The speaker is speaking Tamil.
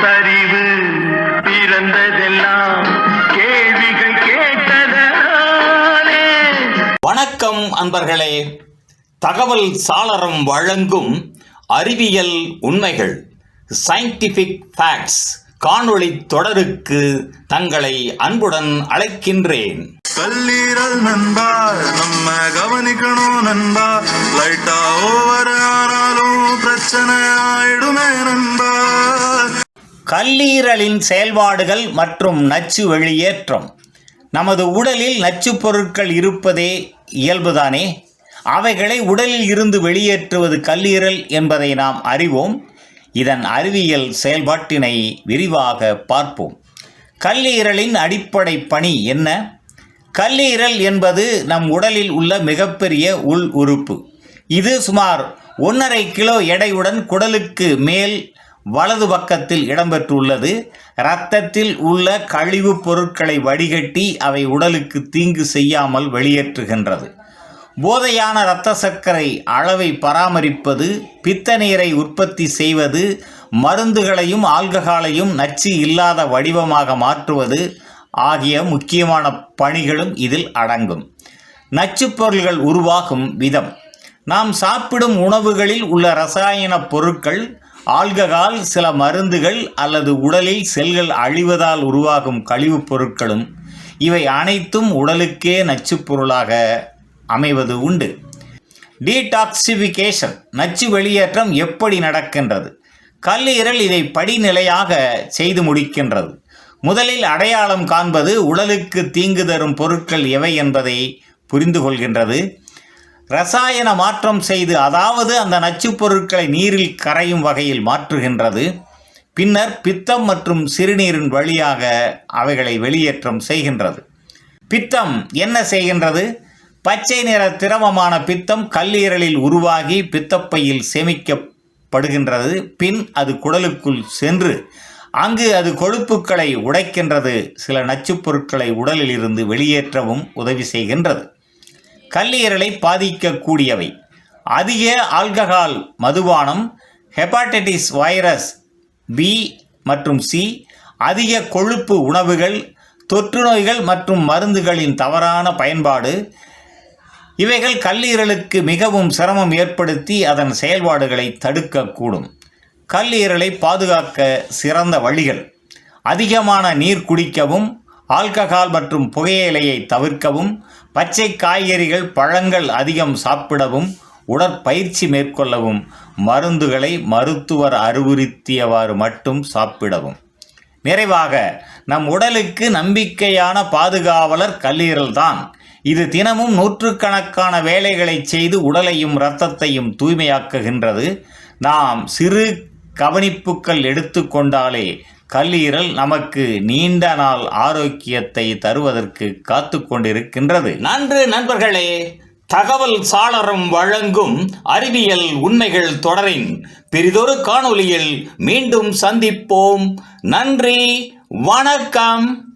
பகுத்தறிவு பிறந்ததெல்லாம் கேள்விகள் கேட்டதனாலே வணக்கம் அன்பர்களே. தகவல் சாளரம் வழங்கும் அறிவியல் உண்மைகள் சயின்டிபிக் ஃபேக்ட்ஸ் காணொளி தொடருக்கு தங்களை அன்புடன் அழைக்கின்றேன். கல்லீரல் நண்பா நம்ம கவனிக்கணும் நண்பா. லைட்டா ஓவர் ஆனாலும் பிரச்சனை ஆயிடுமே நண்பா. கல்லீரலின் செயல்பாடுகள் மற்றும் நச்சு வெளியேற்றம். நமது உடலில் நச்சுப் பொருட்கள் இருப்பதே இயல்புதானே? அவைகளை உடலில் இருந்து வெளியேற்றுவது கல்லீரல் என்பதை நாம் அறிவோம். இதன் அறிவியல் செயல்பாட்டினை விரிவாக பார்ப்போம். கல்லீரலின் அடிப்படை பணி என்ன? கல்லீரல் என்பது நம் உடலில் உள்ள மிகப்பெரிய உள் உறுப்பு. இது சுமார் ஒன்றரை கிலோ எடையுடன் குடலுக்கு மேல் வலது பக்கத்தில் இடம்பெற்றுள்ளது. இரத்தத்தில் உள்ள கழிவுப் பொருட்களை வடிகட்டி அவை உடலுக்கு தீங்கு செய்யாமல் வெளியேற்றுகின்றது. போதையான இரத்த சர்க்கரை அளவை பராமரிப்பது பித்த நீரை உற்பத்தி செய்வது மருந்துகளையும் ஆல்கஹாலையும் நச்சு இல்லாத வடிவமாக மாற்றுவது ஆகிய முக்கியமான பணிகளும் இதில் அடங்கும். நச்சுப் பொருள்கள் உருவாகும் விதம். நாம் சாப்பிடும் உணவுகளில் உள்ள ரசாயன பொருட்கள் ஆல்கஹால் சில மருந்துகள் அல்லது உடலில் செல்கள் அழிவதால் உருவாகும் கழிவுப் பொருட்களும் இவை அனைத்தும் உடலுக்கே நச்சுப் பொருளாக அமைவது உண்டு. டீடாக்சிஃபிகேஷன் நச்சு வெளியேற்றம் எப்படி நடக்கின்றது? கல்லீரல் இதை படிநிலையாக செய்து முடிக்கின்றது. முதலில் அடையாளம் காண்பது உடலுக்கு தீங்கு தரும் பொருட்கள் எவை என்பதை புரிந்து கொள்கின்றது. ரசாயன மாற்றம் செய்து அதாவது அந்த நச்சுப் பொருட்களை நீரில் கரையும் வகையில் மாற்றுகின்றது. பின்னர் பித்தம் மற்றும் சிறுநீரின் வழியாக அவைகளை வெளியேற்றம் செய்கின்றது. பித்தம் என்ன செய்கின்றது? பச்சை நிற திரவமான பித்தம் கல்லீரலில் உருவாகி பித்தப்பையில் சேமிக்கப்படுகின்றது. பின் அது குடலுக்குள் சென்று அங்கு அது கொழுப்புக்களை உடைக்கின்றது. சில நச்சுப் பொருட்களை உடலில் இருந்து வெளியேற்றவும் உதவி செய்கின்றது. கல்லீரலை பாதிக்கக்கூடியவை. அதிக ஆல்கஹால் மதுபானம் ஹெப்பாட்டிட்டிஸ் வைரஸ் பி மற்றும் சி அதிக கொழுப்பு உணவுகள் தொற்று நோய்கள் மற்றும் மருந்துகளின் தவறான பயன்பாடு. இவைகள் கல்லீரலுக்கு மிகவும் சிரமம் ஏற்படுத்தி அதன் செயல்பாடுகளை தடுக்கக்கூடும். கல்லீரலை பாதுகாக்க சிறந்த வழிகள். அதிகமான நீர் குடிக்கவும் ஆல்கஹால் மற்றும் புகையிலையை தவிர்க்கவும் பச்சை காய்கறிகள் பழங்கள் அதிகம் சாப்பிடவும் உடற்பயிற்சி மேற்கொள்ளவும் மருந்துகளை மருத்துவர் அறிவுறுத்தியவாறு மட்டும் சாப்பிடவும். நிறைவாக நம் உடலுக்கு நம்பிக்கையான பாதுகாவலர் கல்லீரல்தான் இது தினமும் நூற்றுக்கணக்கான வேலைகளை செய்து உடலையும் இரத்தத்தையும் தூய்மையாக்குகின்றது. நாம் சிறு கவனிப்புகள் எடுத்துக்கொண்டாலே கல்லீரல் நமக்கு நீண்ட நாள் ஆரோக்கியத்தை தருவதற்கு காத்து கொண்டிருக்கின்றது. நன்று நண்பர்களே தகவல் சாளரம் வழங்கும் அறிவியல் உண்மைகள் தொடரின் பெரிதொரு காணொளியில் மீண்டும் சந்திப்போம். நன்றி வணக்கம்.